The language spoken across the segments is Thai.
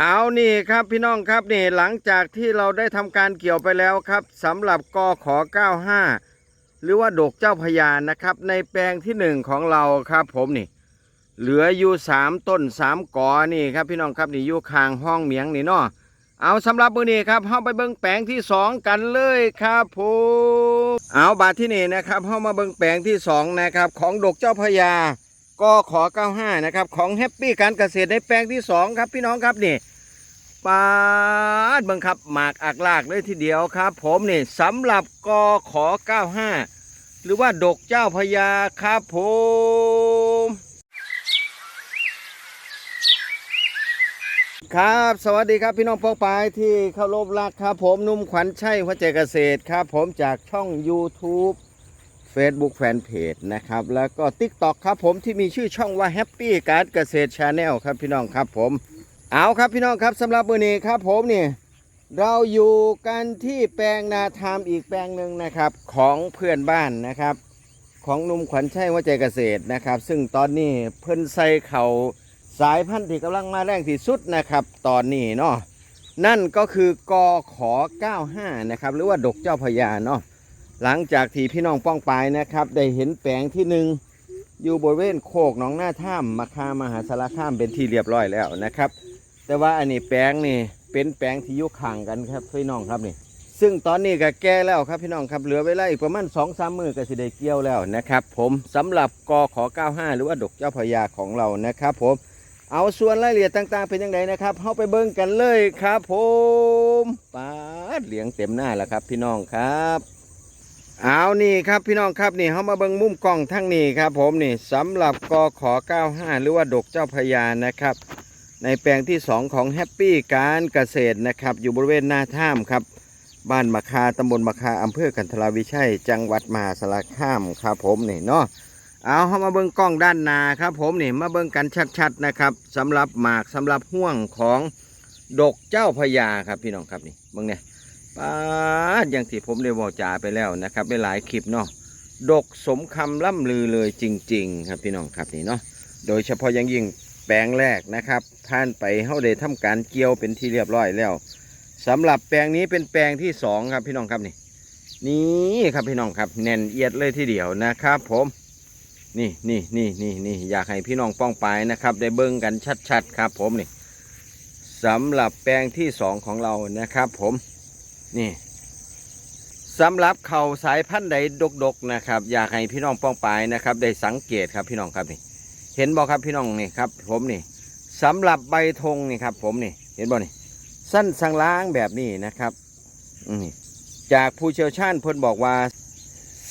เอานี่ครับพี่น้องครับนี่หลังจากที่เราได้ทำการเกี่ยวไปแล้วครับสำหรับกอขอ 95 หรือว่าดกเจ้าพญานะครับ ในแปลงที่หนึ่งของเราครับ ผมนี่ เหลืออยู่สามต้นสามกอนี่ครับพี่น้องครับนี่อยู่ข้างห้องเหมียงนี่เนาะเอาสำหรับมือนี้ครับเข้าไปเบิ้งแปลงที่สองกันเลยครับผมเอาบาทที่นี่นะครับเข้ามาเบิ้งแปลงที่สองนะครับของดกเจ้าพญา กขอ 95 นะครับ ของแฮปปี้การเกษตรในแปลงที่ 2 ครับพี่น้องครับนี่ปาดบังคับหมากอักลากเลยทีเดียวครับ ผมนี่สำหรับกอขอ 95 หรือว่าดกเจ้าพญาครับผมครับ สวัสดีครับพี่น้องพองปายที่เคารพรักครับ ผมนุ่มขวัญชัยหัวใจเกษตรครับ ผมจากช่อง YouTube Facebook Fanpage นะครับ แล้วก็ TikTok ครับผมที่มีชื่อช่องว่า Happy การเกษตร Channel ครับพี่น้องครับผม เอาครับพี่น้องครับสำหรับมื้อนี้ครับผมนี่เราอยู่กันที่แปลงนาทามอีกแปลงหนึ่งนะครับของเพื่อนบ้านนะครับ ของนุ่มขวัญชัยหัวใจเกษตรนะครับ ซึ่งตอนนี้เพิ่นใส่เขาสายพันธุ์ที่กำลังมาแรงที่สุดนะครับ ตอนนี้เนาะนั่นก็คือกอขอ95นะครับหรือว่าดกเจ้าพญาเนาะ หลังจากที่พี่น้องป้องปายนะครับ ได้เห็นแปลงที่หนึ่งอยู่บริเวณโคกหนองหน้าถ้ำมาคามหาสารคามเป็นที่เรียบร้อยแล้วนะครับ แต่ว่าอันนี้แปลงนี่เป็นแปลงที่อยุข่างกันครับพี่น้องครับนี่ ซึ่งตอนนี้ก็แก่แล้วครับพี่น้องครับเหลือเวลาอีกประมาณสองสามมือก็สิได้เกี่ยวแล้วนะครับ ผมสำหรับกอขอ95 หรือว่าดกเจ้าพญาของเรานะครับ ผมเอาส่วนรายละเอียดต่าง ๆ เป็นยังไงนะครับเข้าไปเบิ่งกันเลยครับ ผมปาดเหลียงเต็มหน้าแล้วครับ พี่น้องครับ เอานี่ครับพี่น้องครับนี่เขามาเบิ่งมุมกล้องทั้งนี้ครับ ผมนี่สำหรับกอขอ 95 หรือว่าดกเจ้าพญานะครับ ในแปลงที่ 2 ของแฮปปี้การเกษตรนะครับ อยู่บริเวณหน้าถ้ำครับ บ้านมะคาตำบลมะคาอำเภอกันทราวิชัย จังหวัดมหาสารคามครับผมนี่เนาะเอาเขามาเบิ่งกล้องด้านนาครับ ผมนี่มาเบิ่งกันชัดๆนะครับสำหรับหมากสำหรับห่วงของดกเจ้าพญาครับพี่น้องครับนี่เบิ่งเนี่ย ปาดอย่างที่ผมได้บอกจ่าไปแล้วนะครับไปหลายคลิปเนาะดกสมคำล่ำลือเลยจริง ๆ ครับพี่น้องครับนี่เนาะโดยเฉพาะอยังยิ่งแปลงแรกนะครับผ่านไปเฮาได้ทำการเกี่ยวเป็นที่เรียบร้อยแล้วสำหรับแปลงนี้เป็นแปลงที่สองครับพี่น้องครับนี่นี่ครับพี่น้องครับแน่นเอียดเลยทีเดียวนะครับ ผมนี่นี่นี่นี่นี่อยากให้พี่น้องป้องไปนะครับ ได้เบิ่งกันชัดๆครับ ผมนี่สำหรับแปลงที่สองของเรานะครับ ผม นี่สำหรับเขาสายพันธุ์ใดดกๆนะครับ อยากให้พี่น้องป้องปายนะครับ ได้สังเกตครับพี่น้องครับนี่ เห็นบ่ครับพี่น้องนี่ครับ ผมนี่สำหรับใบธงนี่ครับ ผมนี่ เห็นบ่นี่ สั้นสังล้างแบบนี้นะครับนี่จากผู้เชี่ยวชาญเพิ่นบอกว่า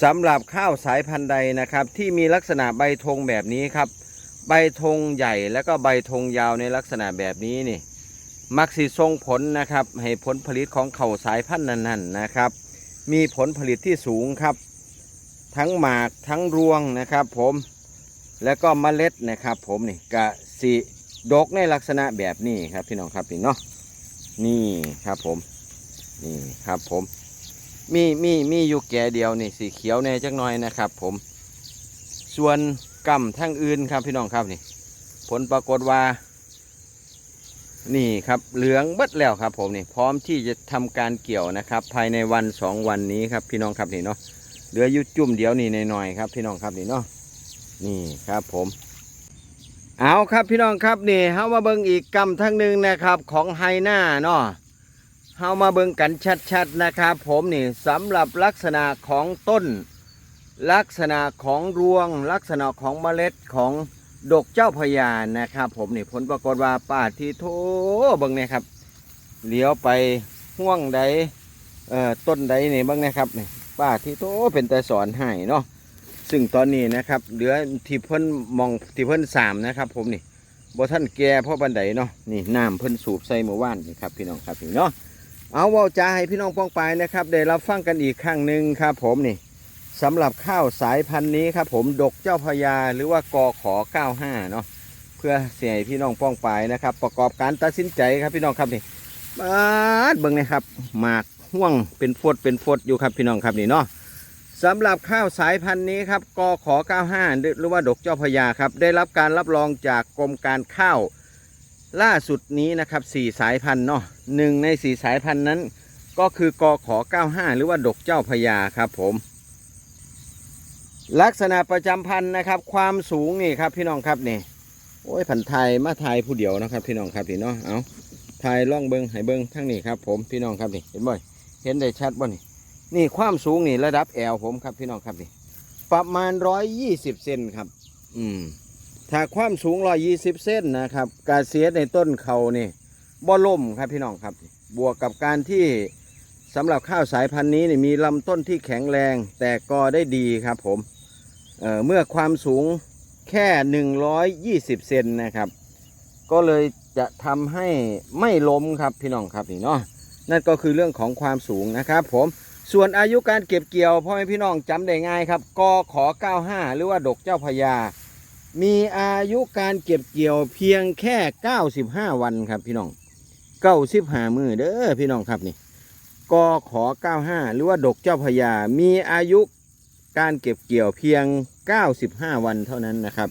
สำหรับข้าวสายพันธุ์ใดนะครับ ที่มีลักษณะใบธงแบบนี้ครับ ใบธงใหญ่แล้วก็ใบธงยาวในลักษณะแบบนี้นี่ มักสิส่งผลนะครับ ให้ผลผลิตของเข่าสายพันธุ์นั้นๆนะครับ มีผลผลิตที่สูงครับ ทั้งหมากทั้งรวงนะครับ ผมแล้วก็เมล็ดนะครับ ผมนี่กะสิดกในลักษณะแบบนี้ครับพี่น้องครับนี่เนาะนี่ครับผมนี่ครับผม มีมีมีอยู่แก่เดียวนี่สีเขียวแน่จักหน่อยนะครับ ผม ส่วนกำทั้งอื่นครับพี่น้องครับนี่ ผลปรากฏว่า นี่ครับเหลืองเบิดแล้วครับ ผมนี่พร้อมที่จะทำการเกี่ยวนะครับ ภายในวันสองวันนี้ครับ พี่น้องครับนี่เนาะเหลืออยู่จุ่มเดียวนี่หน่อยๆครับ พี่น้องครับนี่เนาะนี่ครับผมเอาครับพี่น้องครับนี่เฮามาเบิ่งอีกกำทั้งหนึ่งนะครับของไฮนาเนาะเฮามาเบิ่งกันชัดๆนะครับ ผมนี่สำหรับลักษณะของต้น ลักษณะของรวง ลักษณะของเมล็ดของ ดกเจ้าพญานะครับ ผมนี่ผลปรากฏว่าป้าที่โถบิ่งเนี่ยครับเลี้ยวไปห่วงใดเอ่อต้นใดนี่บิ่งนะครับนี่ป้าที่โถเป็นแต่สอนให้เนาะซึ่งตอนนี้นะครับ เหลือที่เพิ่นมองที่เพิ่นสามนะครับ ผมนี่บ่ท่านแก่พราะบันไดเนาะนี่น้ำเพิ่นสูบใส่เมื่อวานนี่ครับพี่น้องครับนี่เนาะเอาว่าจาให้พี่น้องป้องไปนะครับได้รับฟังกันอีกครั้งหนึ่งครับ ผมนี่ สำหรับข้าวสายพันธุ์นี้ครับผมดกเจ้าพญาหรือว่ากอขอ 95 เนาะเพื่อเสียพี่น้องป้องปายนะครับ ประกอบการตัดสินใจครับพี่น้องครับนี่มาดเบิ่งนะครับหมากห่วงเป็นฟดเป็นฟดอยู่ครับพี่น้องครับนี่เนาะสำหรับข้าวสายพันธุ์นี้ครับกอขอ 95 หรือว่าดกเจ้าพญาครับ ได้รับการรับรองจากกรมการข้าวล่าสุดนี้นะครับสี่สายพันธุ์เนาะหนึ่งในสี่สายพันธุ์นั้น ก็คือกอขอ 95 หรือว่าดกเจ้าพญาครับผม ลักษณะประจำพันธุ์นะครับ ความสูงนี่ครับพี่น้องครับนี่โอ้ยพันธุ์ไทยมาไทยผู้เดียวนะครับ พี่น้องครับพี่เนาะเอาไทยล่องเบิงให้เบิงทั้งนี้ครับ ผมพี่น้องครับนี่เห็นบ่อยเห็นได้ชัดบ่นี่นี่ความสูงนี่ระดับแอลผมครับพี่น้องครับนี่ประมาณ120เซนครับ อืมถ้าความสูง120เซนนะครับการเสียในต้นเขานี่บ่ล่มครับพี่น้องครับ บวกกับการที่สำหรับข้าวสายพันธุ์นี้นี่มีลำต้นที่แข็งแรง แต่กอได้ดีครับผม เอ่อเมื่อความสูงแค่ 120 เซนนะครับ ก็เลยจะทำให้ไม่ล้มครับพี่น้องครับนี่เนาะนั่นก็คือเรื่องของความสูงนะครับ ผมส่วนอายุการเก็บเกี่ยวพ่อแม่พี่น้องจำได้ง่ายครับกอขอ95 หรือว่าดกเจ้าพญามีอายุการเก็บเกี่ยวเพียงแค่ 95 วันครับพี่น้อง95มือเด้อพี่น้องครับนี่กอขอ95 หรือว่าดกเจ้าพญามีอายุ การเก็บเกี่ยวเพียง 95 วันเท่านั้นนะครับ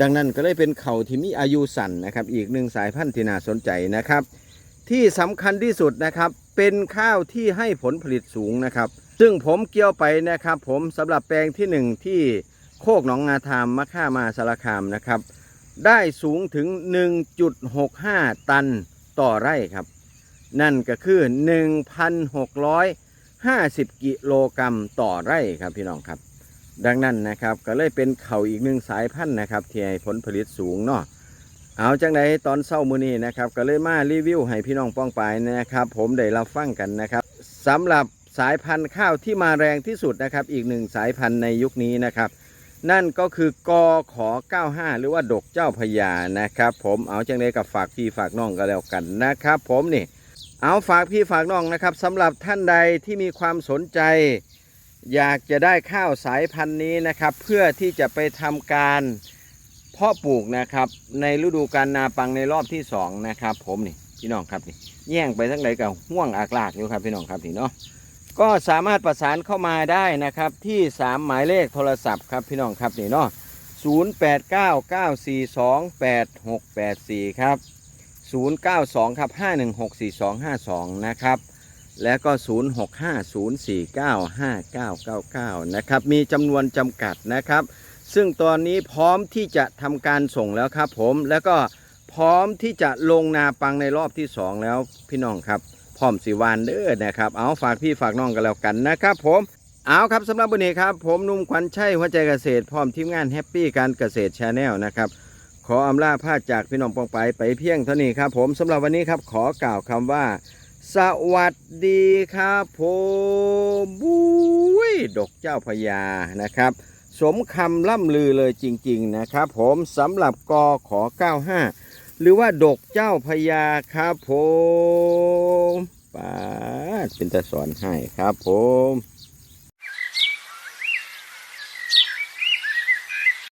ดังนั้นก็เลยเป็นเขาที่มีอายุสั้นนะครับ อีกหนึ่งสายพันธุ์ที่น่าสนใจนะครับ ที่สำคัญที่สุดนะครับ เป็นข้าวที่ให้ผลผลิตสูงนะครับ ซึ่งผมเกี่ยวไปนะครับ ผมสำหรับแปลงที่หนึ่งที่โคกหนองนาทามมะค่ามาสารคามนะครับ ได้สูงถึง 1.65 ตันต่อไร่ครับ นั่นก็คือ 1,600 50 กิโลกรัมต่อไร่ครับพี่น้องครับ ดังนั้นนะครับก็เลยเป็นเขาอีกหนึ่งสายพันธุ์นะครับที่ให้ผลผลิตสูงเนาะเอาจังไดตอนเศร้ามือนี้นะครับก็เลยมารีวิวให้พี่น้องป้องปนะครับ ผมได้รับฟังกันนะครับสำหรับสายพันธุ์ข้าวที่มาแรงที่สุดนะครับ อีกหนึ่งสายพันธุ์ในยุคนี้นะครับ นั่นก็คือกอขอ 95 หรือว่าดกเจ้าพญานะครับ ผมเอาจังเลยกับฝากพี่ฝากน้องก็แล้วกันนะครับ ผมนี่ เอาฝากพี่ฝากน้องนะครับสำหรับท่านใดที่มีความสนใจ อยากจะได้ข้าวสายพันธุ์นี้นะครับ เพื่อที่จะไปทำการเพาะปลูกนะครับ ในฤดูกาลนาปังในรอบที่สองนะครับ ผมนี่พี่น้องครับนี่แย่งไปทั้งไหนกับห่วงอากลากอยู่ครับพี่น้องครับนี่เนาะก็สามารถประสานเข้ามาได้นะครับที่ 3 หมายเลขโทรศัพท์ครับพี่น้องครับนี่เนาะ0899428684 ครับ 092 ครับ 5164252 นะครับ แล้วก็ 0650495999 นะครับ มีจำนวนจำกัดนะครับ ซึ่งตอนนี้พร้อมที่จะทำการส่งแล้วครับผม แล้วก็พร้อมที่จะลงนาปังในรอบที่ 2 แล้วพี่น้องครับ พร้อมสิวานเด้อนะครับ เอาฝากพี่ฝากน้องกันแล้วกันนะครับผมเอาครับสำหรับวันนี้ครับ ผมนุ่มขวัญชัยหัวใจเกษตรพร้อมทีมงานแฮปปี้การเกษตรชาแนลนะครับ ขออำลาพาจากพี่น้องปองไปไปเพียงเท่านี้ครับผมสำหรับวันนี้ครับขอกล่าวคำว่า สวัสดีครับผมบุ้ยดกเจ้าพญานะครับ สมคำล่ำลือเลยจริง ๆ นะครับ ผมสำหรับกอขอ 95 หรือว่าดกเจ้าพญาครับผมป้าดเป็นตาสอนให้ครับผม